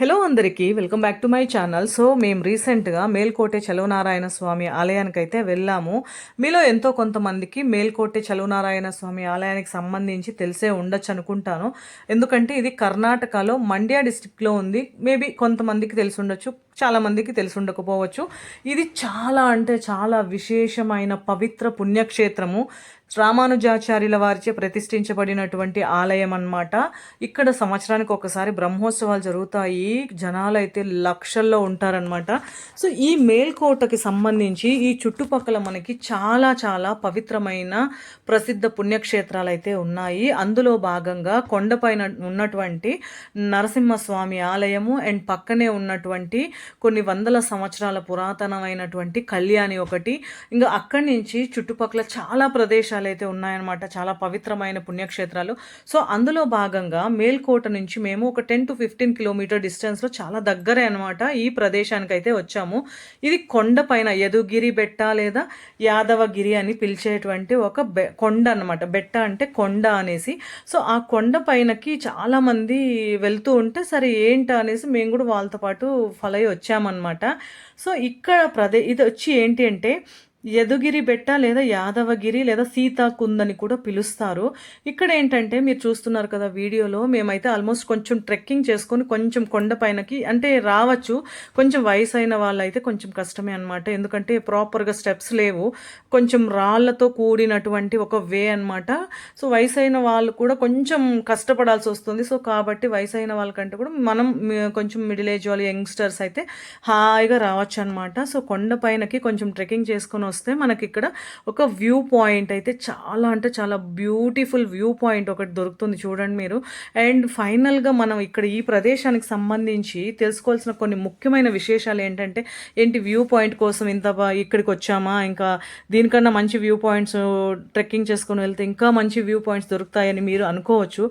Hello అందరికీ welcome back to my channel. So మేము రీసెంట్గా మేల్కోటె చలువనారాయణ స్వామి ఆలయానికి అయితే వెళ్ళాము. మీలో ఎంతో కొంతమందికి మేల్కోటే చలువనారాయణ స్వామి ఆలయానికి సంబంధించి తెలిసే ఉండొచ్చు అనుకుంటాను. ఎందుకంటే ఇది కర్ణాటకలో మండ్యా డిస్టిక్లో ఉంది. మేబీ కొంతమందికి తెలిసి ఉండొచ్చు. చాలామందికి తెలిసి ఉండకపోవచ్చు. ఇది చాలా అంటే చాలా విశేషమైన పవిత్ర పుణ్యక్షేత్రము. రామానుజాచార్యుల వారిచే ప్రతిష్ఠించబడినటువంటి ఆలయం అన్నమాట. ఇక్కడ సంవత్సరానికి ఒకసారి బ్రహ్మోత్సవాలు జరుగుతాయి. జనాలు అయితే లక్షల్లో ఉంటారనమాట సో ఈ మేల్కోటకి సంబంధించి ఈ చుట్టుపక్కల మనకి చాలా చాలా పవిత్రమైన ప్రసిద్ధ పుణ్యక్షేత్రాలు అయితే ఉన్నాయి. అందులో భాగంగా కొండపైన ఉన్నటువంటి నరసింహస్వామి ఆలయము అండ్ పక్కనే ఉన్నటువంటి కొన్ని వందల సంవత్సరాల పురాతనమైనటువంటి కళ్యాణి ఒకటి. ఇంకా అక్కడి నుంచి చుట్టుపక్కల చాలా ప్రదేశాలు అయితే ఉన్నాయన్నమాట. చాలా పవిత్రమైన పుణ్యక్షేత్రాలు. సో అందులో భాగంగా మేల్కోట నుంచి మేము ఒక టెన్ టు ఫిఫ్టీన్ కిలోమీటర్ డిస్టెన్స్లో చాలా దగ్గరే అనమాట ఈ ప్రదేశానికి అయితే వచ్చాము. ఇది కొండపైన యదుగిరి బెట్ట లేదా యాదవగిరి అని పిలిచేటువంటి ఒక బె కొండ అనమాట బెట్ట అంటే కొండ అనేసి. సో ఆ కొండ పైనకి చాలామంది వెళ్తూ ఉంటే సరే ఏంటి అనేసి మేము కూడా వాళ్ళతో పాటు ఫాలో అయ్యి వచ్చామన్నమాట. సో ఇక్కడ ప్రదే ఇది వచ్చి ఏంటి అంటే యదుగిరి బెట్ట లేదా యాదవగిరి లేదా సీతాకుంద్ అని కూడా పిలుస్తారు. ఇక్కడ ఏంటంటే మీరు చూస్తున్నారు కదా వీడియోలో మేమైతే ఆల్మోస్ట్ కొంచెం ట్రెక్కింగ్ చేసుకొని కొంచెం కొండ పైనకి అంటే రావచ్చు. కొంచెం వయసు అయిన వాళ్ళైతే కొంచెం కష్టమే అనమాట ఎందుకంటే ప్రాపర్గా స్టెప్స్ లేవు. కొంచెం రాళ్ళతో కూడినటువంటి ఒక వే అనమాట సో వయసు అయిన వాళ్ళు కూడా కొంచెం కష్టపడాల్సి వస్తుంది. సో కాబట్టి వయసు అయిన వాళ్ళకంటే కూడా మనం కొంచెం మిడిల్ ఏజ్ వాళ్ళు యంగ్స్టర్స్ అయితే హాయిగా రావచ్చు అనమాట సో కొండ పైనకి కొంచెం ట్రెక్కింగ్ చేసుకొని వస్తే మనకి ఇక్కడ ఒక వ్యూ పాయింట్ అయితే చాలా అంటే చాలా బ్యూటిఫుల్ వ్యూ పాయింట్ ఒకటి దొరుకుతుంది చూడండి మీరు. అండ్ ఫైనల్గా మనం ఇక్కడ ఈ ప్రదేశానికి సంబంధించి తెలుసుకోవాల్సిన కొన్ని ముఖ్యమైన విశేషాలు ఏంటంటే ఏంటి వ్యూ పాయింట్ కోసం ఇంత ఇక్కడికి వచ్చామా? ఇంకా దీనికన్నా మంచి వ్యూ పాయింట్స్ ట్రెక్కింగ్ చేసుకొని వెళ్తే ఇంకా మంచి వ్యూ పాయింట్స్ దొరుకుతాయని మీరు అనుకోవచ్చు.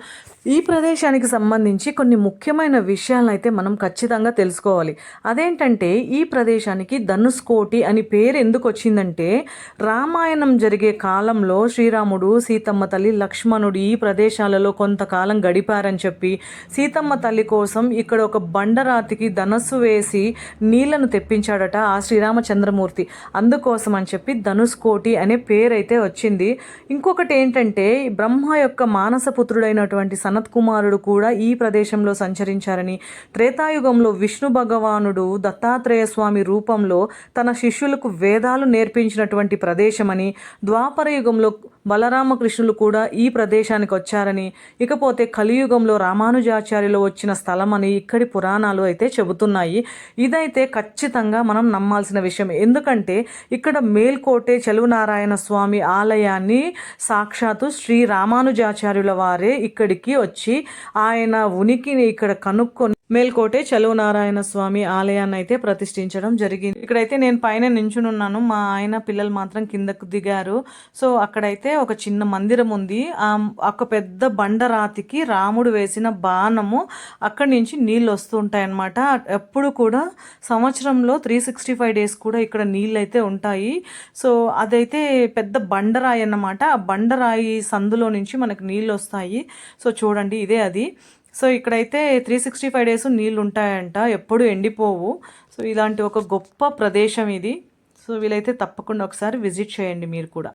ఈ ప్రదేశానికి సంబంధించి కొన్ని ముఖ్యమైన విషయాలను అయితే మనం ఖచ్చితంగా తెలుసుకోవాలి. అదేంటంటే ఈ ప్రదేశానికి ధనుస్కోటి అని పేరు ఎందుకు వచ్చిందంటే రామాయణం జరిగే కాలంలో శ్రీరాముడు సీతమ్మ తల్లి లక్ష్మణుడు ఈ ప్రదేశాలలో కొంతకాలం గడిపారని చెప్పి సీతమ్మ తల్లి కోసం ఇక్కడ ఒక బండరాతికి ధనస్సు వేసి నీళ్ళను తెప్పించాడట ఆ శ్రీరామచంద్రమూర్తి. అందుకోసం అని చెప్పి ధనుస్కోటి అనే పేరైతే వచ్చింది. ఇంకొకటి ఏంటంటే బ్రహ్మ యొక్క మానసపుత్రుడైనటువంటి సనత్ కుమారుడు కూడా ఈ ప్రదేశంలో సంచరించారని త్రేతాయుగంలో విష్ణు భగవానుడు దత్తాత్రేయ స్వామి రూపంలో తన శిష్యులకు వేదాలు నేర్పి నేర్పించినటువంటి ప్రదేశమని ద్వాపర యుగంలో బలరామకృష్ణులు కూడా ఈ ప్రదేశానికి వచ్చారని ఇకపోతే కలియుగంలో రామానుజాచార్యులు వచ్చిన స్థలమని ఇక్కడి పురాణాలు అయితే చెబుతున్నాయి. ఇదైతే ఖచ్చితంగా మనం నమ్మాల్సిన విషయం. ఎందుకంటే ఇక్కడ మేల్కోటే చెలువనారాయణ స్వామి ఆలయాన్ని సాక్షాత్తు శ్రీ రామానుజాచార్యుల వారే ఇక్కడికి వచ్చి ఆయన ఉనికిని ఇక్కడ కనుక్కొని మేల్కోటే చలువనారాయణ స్వామి ఆలయాన్ని అయితే ప్రతిష్ఠించడం జరిగింది. ఇక్కడైతే నేను పైన నించునున్నాను. మా ఆయన పిల్లలు మాత్రం కిందకు దిగారు. సో అక్కడైతే ఒక చిన్న మందిరం ఉంది. ఆ ఒక పెద్ద బండరాతికి రాముడు వేసిన బాణము అక్కడి నుంచి నీళ్ళు వస్తూ ఉంటాయి అన్నమాట ఎప్పుడు కూడా సంవత్సరంలో త్రీ సిక్స్టీ ఫైవ్ డేస్ కూడా ఇక్కడ నీళ్ళు అయితే ఉంటాయి. సో అదైతే పెద్ద బండరాయి అన్నమాట. ఆ బండరాయి సందులో నుంచి మనకు నీళ్ళు వస్తాయి. సో చూడండి ఇదే అది. సో ఇక్కడైతే త్రీ సిక్స్టీ ఫైవ్ డేస్ నీళ్ళు ఉంటాయంట. ఎప్పుడు ఎండిపోవు. సో ఇలాంటి ఒక గొప్ప ప్రదేశం ఇది. సో వీలైతే తప్పకుండా ఒకసారి విజిట్ చేయండి మీరు కూడా.